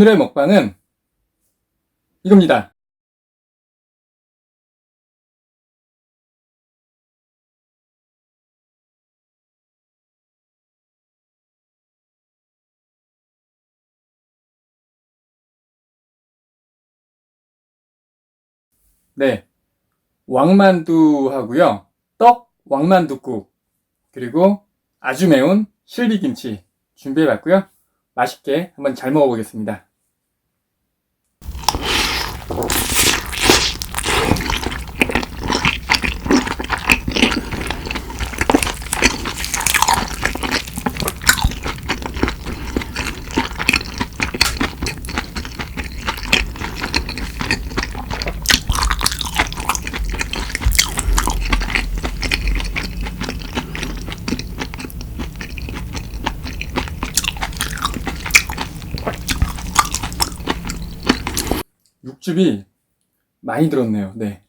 오늘의 먹방은 이겁니다. 네. 왕만두 하고요. 떡 왕만두국 그리고 아주 매운 실비김치 준비해 봤고요. 맛있게 한번 잘 먹어보겠습니다. Oh. 육즙이 많이 들었네요. 네.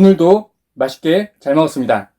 오늘도 맛있게 잘 먹었습니다.